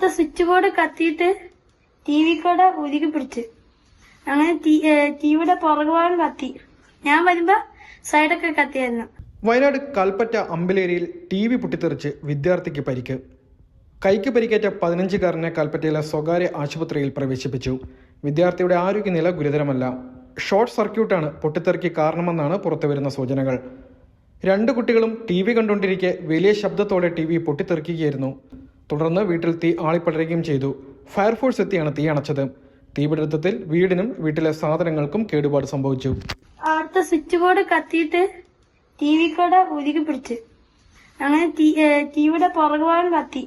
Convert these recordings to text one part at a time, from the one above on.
അവിടുത്തെ switch board കത്തിയിട്ട് T V കൂടെ ഉരുകി പിടിച്ച്. അങ്ങനെ ടിവിയുടെ പുറകുഭാഗം കത്തി. ഞാൻ വരുമ്പോ സൈഡൊക്കെ കത്തിയായിരുന്നു. വയനാട് കൽപ്പറ്റ അമ്പലേരിയിൽ ടി വി പൊട്ടിത്തെറിച്ച് വിദ്യാർത്ഥിക്ക് പരിക്ക്. കൈക്ക് പരിക്കേറ്റ പതിനഞ്ചുകാരനെ കൽപ്പറ്റയിലെ സ്വകാര്യ ആശുപത്രിയിൽ പ്രവേശിപ്പിച്ചു. വിദ്യാർത്ഥിയുടെ ആരോഗ്യനില ഗുരുതരമല്ല. ഷോർട്ട് സർക്യൂട്ടാണ് പൊട്ടിത്തെറിക്ക് കാരണമെന്നാണ് പുറത്തുവരുന്ന സൂചനകൾ. രണ്ട് കുട്ടികളും ടി വി കണ്ടുകൊണ്ടിരിക്കെ വലിയ ശബ്ദത്തോടെ ടി വി പൊട്ടിത്തെറിക്കുകയായിരുന്നു. തുടർന്ന് വീട്ടിൽ തീ ആളിപ്പടരുകയും ചെയ്തു. ഫയർഫോഴ്സ് എത്തിയാണ് തീ അണച്ചത്. തീപിടുത്തത്തിൽ വീടിനും വീട്ടിലെ സാധനങ്ങൾക്കും കേടുപാട് സംഭവിച്ചു. അവിടുത്തെ സ്വിച്ച് ബോർഡ് കത്തിയിട്ട് ടി വി കട ഒതുക്കി പിടിച്ച്. അങ്ങനെ ടിവിയുടെ പുറകുഭാഗം കത്തി.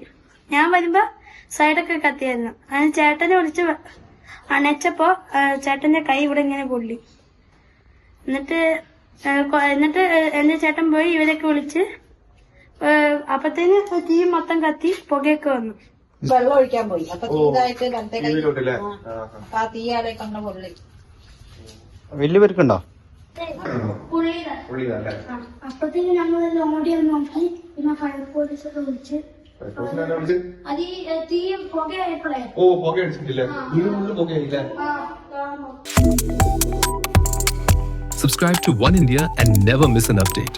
ഞാൻ വരുമ്പോ സൈഡൊക്കെ കത്തിയായിരുന്നു. അങ്ങനെ ചേട്ടനെ വിളിച്ച് അണച്ചപ്പോ ചേട്ടന്റെ കൈ ഇവിടെ ഇങ്ങനെ പൊള്ളി. എന്നിട്ട് എന്നിട്ട് എന്റെ ചേട്ടൻ പോയി ഇവരൊക്കെ വിളിച്ച് അപ്പത്തേന് തീ മൊത്തം കത്തി പുകയൊക്കെ വന്നു. വെള്ളം ഒഴിക്കാൻ പോയി. അപ്പൊ തീതായിട്ട് വലത്തെ കൈ ആ. അപ്പൊ ആ തീയാളെ കണ്ട പൊള്ളി. വലിയ പേർക്കുണ്ടോ അപ്പത്തേക്ക് നമ്മൾ ഓടി നോക്കി. പിന്നെ ഫയർഫോഴ്സ് ഒക്കെ വിളിച്ച്. അത് ഈ ഏ, തീ പുകയായപ്പോഴേ ഓ പുക അടിച്ചിട്ടില്ലേ? പുകയായില്ലേ? Subscribe to One India and never miss an update.